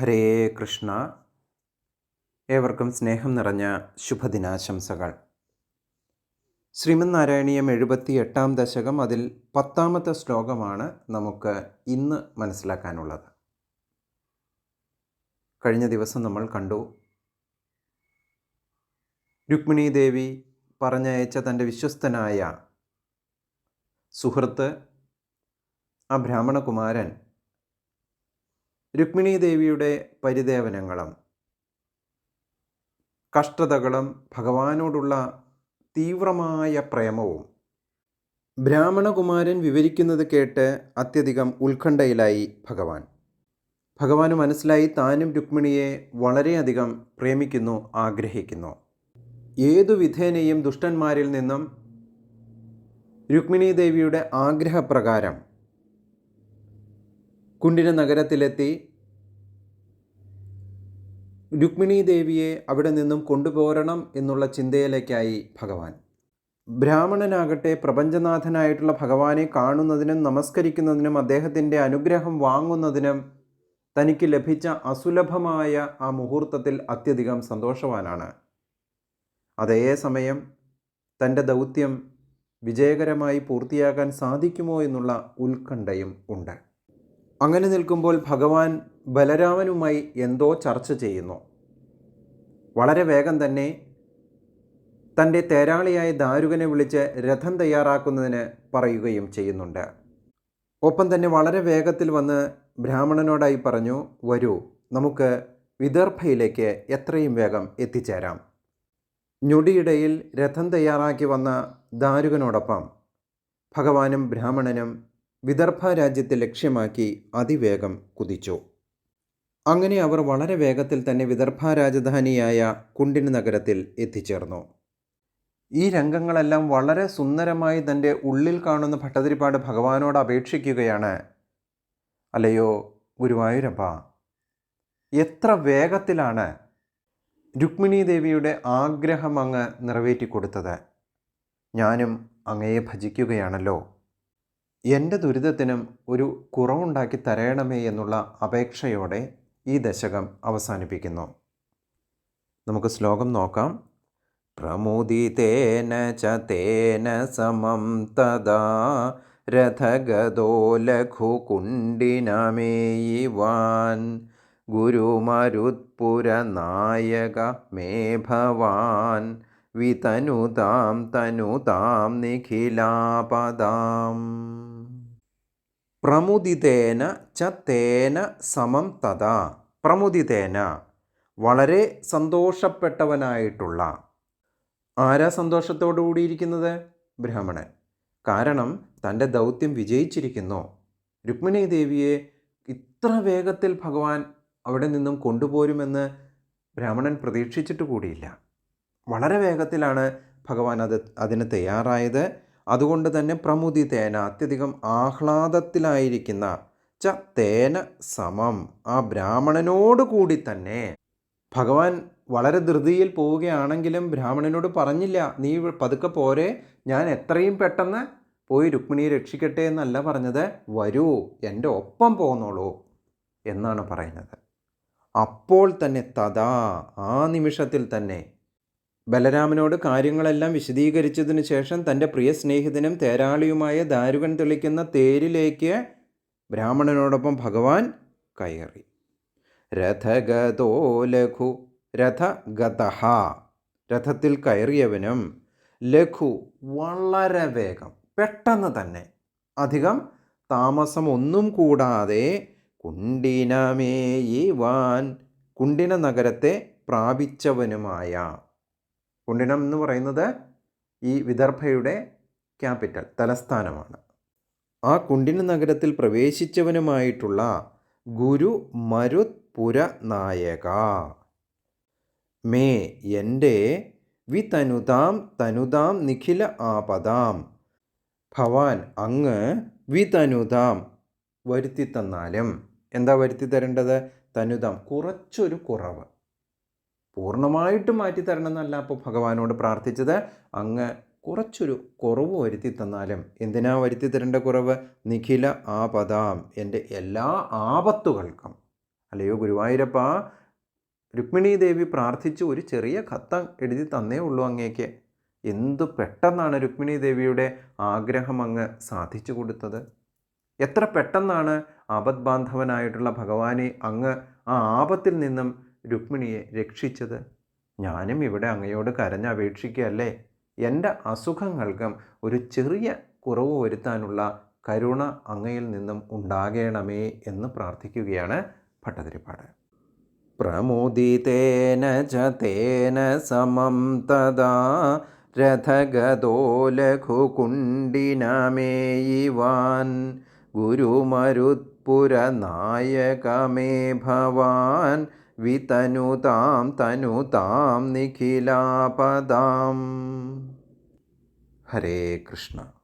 ഹരേ കൃഷ്ണ. ഏവർക്കും സ്നേഹം നിറഞ്ഞ ശുഭദിനാശംസകൾ. ശ്രീമന് നാരായണീയം എഴുപത്തി എട്ടാം ദശകം അതിൽ പത്താമത്തെ ശ്ലോകമാണ് നമുക്ക് ഇന്ന് മനസ്സിലാക്കാനുള്ളത്. കഴിഞ്ഞ ദിവസം നമ്മൾ കണ്ടു. രുക്മിണി ദേവി പറഞ്ഞയച്ച തന്റെ വിശ്വസ്തനായ സുഹൃത്ത് ആ ബ്രാഹ്മണകുമാരൻ രുക്മിണി ദേവിയുടെ പരിദേവനങ്ങളും കഷ്ടതകളും ഭഗവാനോടുള്ള തീവ്രമായ പ്രേമവും ബ്രാഹ്മണകുമാരൻ വിവരിക്കുന്നത് കേട്ട് അത്യധികം ഉത്കണ്ഠയിലായി ഭഗവാൻ. ഭഗവാന് മനസ്സിലായി താനും രുക്മിണിയെ വളരെയധികം പ്രേമിക്കുന്നു ആഗ്രഹിക്കുന്നു. ഏതു വിധേനയും ദുഷ്ടന്മാരിൽ നിന്നും രുക്മിണി ദേവിയുടെ ആഗ്രഹപ്രകാരം കുണ്ടിന നഗരത്തിലെത്തി രുക്മിണി ദേവിയെ അവിടെ നിന്നും കൊണ്ടുപോരണം എന്നുള്ള ചിന്തയിലേക്കായി ഭഗവാൻ. ബ്രാഹ്മണനാകട്ടെ പ്രപഞ്ചനാഥനായിട്ടുള്ള ഭഗവാനെ കാണുന്നതിനും നമസ്കരിക്കുന്നതിനും അദ്ദേഹത്തിന്റെ അനുഗ്രഹം വാങ്ങുന്നതിനും തനിക്ക് ലഭിച്ച അസുലഭമായ ആ മുഹൂർത്തത്തിൽ അത്യധികം സന്തോഷവാനാണ്. അതേ സമയം തന്റെ ദൗത്യം വിജയകരമായി പൂർത്തിയാക്കാൻ സാധിക്കുമോ എന്നുള്ള ഉത്കണ്ഠയും ഉണ്ട്. അങ്ങനെ നിൽക്കുമ്പോൾ ഭഗവാൻ ബലരാമനുമായി എന്തോ ചർച്ച ചെയ്യുന്നു. വളരെ വേഗം തന്നെ തന്റെ തേരാളിയായ ദാരുകനെ വിളിച്ച് രഥം തയ്യാറാക്കുന്നതിന് പറയുകയും ചെയ്യുന്നുണ്ട്. ഒപ്പം തന്നെ വളരെ വേഗത്തിൽ വന്ന് ബ്രാഹ്മണനോടായി പറഞ്ഞു വരൂ നമുക്ക് വിദർഭയിലേക്ക് എത്രയും വേഗം എത്തിച്ചേരാം. ഞൊടിയിടയിൽ രഥം തയ്യാറാക്കി വന്ന ദാരുകനോടൊപ്പം ഭഗവാനും ബ്രാഹ്മണനും വിദർഭ രാജ്യത്തെ ലക്ഷ്യമാക്കി അതിവേഗം കുതിച്ചു. അങ്ങനെ അവർ വളരെ വേഗത്തിൽ തന്നെ വിദർഭ രാജധാനിയായ കുണ്ടിന് നഗരത്തിൽ എത്തിച്ചേർന്നു. ഈ രംഗങ്ങളെല്ലാം വളരെ സുന്ദരമായി തന്റെ ഉള്ളിൽ കാണുന്ന ഭട്ടതിരിപ്പാട് ഭഗവാനോട് അപേക്ഷിക്കുകയാണ്. അല്ലയോ ഗുരുവായൂരപ്പ എത്ര വേഗത്തിലാണ് രുക്മിണി ദേവിയുടെ ആഗ്രഹം അങ്ങ് നിറവേറ്റിക്കൊടുത്തത്? ഞാനും അങ്ങയെ ഭജിക്കുകയാണല്ലോ. എന്റെ ദുരിതത്തിനും ഒരു കുറവുണ്ടാക്കി തരയണമേ എന്നുള്ള അപേക്ഷയോടെ ഈ ദശകം അവസാനിപ്പിക്കുന്നു. നമുക്ക് ശ്ലോകം നോക്കാം. പ്രമുദിതേന ച തേന സമം തദാ രഥഗതോ ലഘുകുണ്ടിനമേയിവാൻ. ഗുരുമരുത്പുരനായക മേ ഭവാൻ. വിതനുതാം തനുതാം നിഖിലാപദാം. പ്രമുദിതേന ച തേന സമം തഥാ. പ്രമുദിതേന. വളരെ സന്തോഷപ്പെട്ടവനായിട്ടുള്ള. ആരാ സന്തോഷത്തോടു കൂടിയിരിക്കുന്നത്? ബ്രാഹ്മണൻ. കാരണം തന്റെ ദൗത്യം വിജയിച്ചിരിക്കുന്നു. രുക്മിണി ദേവിയെ ഇത്ര വേഗത്തിൽ ഭഗവാൻ അവിടെ നിന്നും കൊണ്ടുപോരുമെന്ന് ബ്രാഹ്മണൻ പ്രതീക്ഷിച്ചിട്ട് കൂടിയില്ല. വളരെ വേഗത്തിലാണ് ഭഗവാൻ അത് അതിന് തയ്യാറായത്. അതുകൊണ്ട് തന്നെ പ്രമുതി തേന അത്യധികം ആഹ്ലാദത്തിലായിരിക്കുന്ന ച തേന സമം ആ ബ്രാഹ്മണനോട് കൂടി തന്നെ ഭഗവാൻ വളരെ ധൃതിയിൽ പോവുകയാണെങ്കിലും ബ്രാഹ്മണനോട് പറഞ്ഞില്ല നീ പതുക്കെ പോരെ ഞാൻ എത്രയും പെട്ടെന്ന് പോയി രുക്മിണിയെ രക്ഷിക്കട്ടെ എന്നല്ല പറഞ്ഞത്. വരൂ എന്റെ ഒപ്പം പോന്നോളൂ എന്നാണ് പറയുന്നത്. അപ്പോൾ തന്നെ തഥാ ആ നിമിഷത്തിൽ തന്നെ ബലരാമനോട് കാര്യങ്ങളെല്ലാം വിശദീകരിച്ചതിനു ശേഷം തന്റെ പ്രിയ സ്നേഹിതനും തേരാളിയുമായ ദാരുകൻ തെളിക്കുന്ന തേരിലേക്ക് ബ്രാഹ്മണനോടൊപ്പം ഭഗവാൻ കയറി. രഥഗതോ ലഘു രഥഗതഹ. രഥത്തിൽ കയറിയവനും ലഘു വളരെ വേഗം പെട്ടെന്ന് തന്നെ അധികം താമസം ഒന്നും കൂടാതെ കുണ്ടിനമേയിവാൻ കുണ്ടിന നഗരത്തെ പ്രാപിച്ചവനുമായ കുണ്ടിനം എന്ന് പറയുന്നത് ഈ വിദർഭയുടെ ക്യാപിറ്റൽ തലസ്ഥാനമാണ്. ആ കുണ്ടിന നഗരത്തിൽ പ്രവേശിച്ചവനുമായിട്ടുള്ള ഗുരു മരുത് പുര നായക. മേ എന്റെ വിതനുതാം തനുതാം നിഖില ആപദാം. ഭവാൻ അങ്ങ് വിതനുതാം വരുത്തി തന്നാലും. എന്താ വരുത്തി തരേണ്ടത്? തനുതാം കുറച്ചൊരു കുറവ്. പൂർണമായിട്ട് മാറ്റി തരണം എന്നല്ല അപ്പോൾ ഭഗവാനോട് പ്രാർത്ഥിച്ചത്. അങ്ങ് കുറച്ചൊരു കുറവ് വരുത്തി തന്നാലും എന്തിനാ വരുത്തി തരേണ്ട കുറവ്? നിഖില ആപദാം. എന്റെ എല്ലാ ആപത്തുകൾക്കും. അല്ലയോ ഗുരുവായൂരപ്പ രുക്മിണി ദേവി പ്രാർത്ഥിച്ച് ഒരു ചെറിയ കത്ത് എഴുതി തന്നേ ഉള്ളൂ അങ്ങേക്ക്. എന്തു പെട്ടെന്നാണ് രുക്മിണി ദേവിയുടെ ആഗ്രഹം അങ്ങ് സാധിച്ചു കൊടുത്തത്? എത്ര പെട്ടെന്നാണ് ആപദ്ബാന്ധവനായിട്ടുള്ള ഭഗവാനെ അങ്ങ് ആ ആപത്തിൽ നിന്നും രുക്മിണിയെ രക്ഷിച്ചത്. ഞാനും ഇവിടെ അങ്ങയോട് കരഞ്ഞപേക്ഷിക്കുകയല്ലേ എന്റെ അസുഖങ്ങൾക്കും ഒരു ചെറിയ കുറവ് വരുത്താനുള്ള കരുണ അങ്ങയിൽ നിന്നും ഉണ്ടാകണമേ എന്ന് പ്രാർത്ഥിക്കുകയാണ് ഭട്ടതിരിപ്പാട്. പ്രമുദിതേന ച തേന സമം തദാ രഥഗതോ ലഘുകുണ്ടിനമേയിവാൻ ഗുരുമരുത്പുരനായകമേ ഭവാൻ വിതനുതാം തനുതാം നിഖിലാപദാം. ഹരേ കൃഷ്ണ.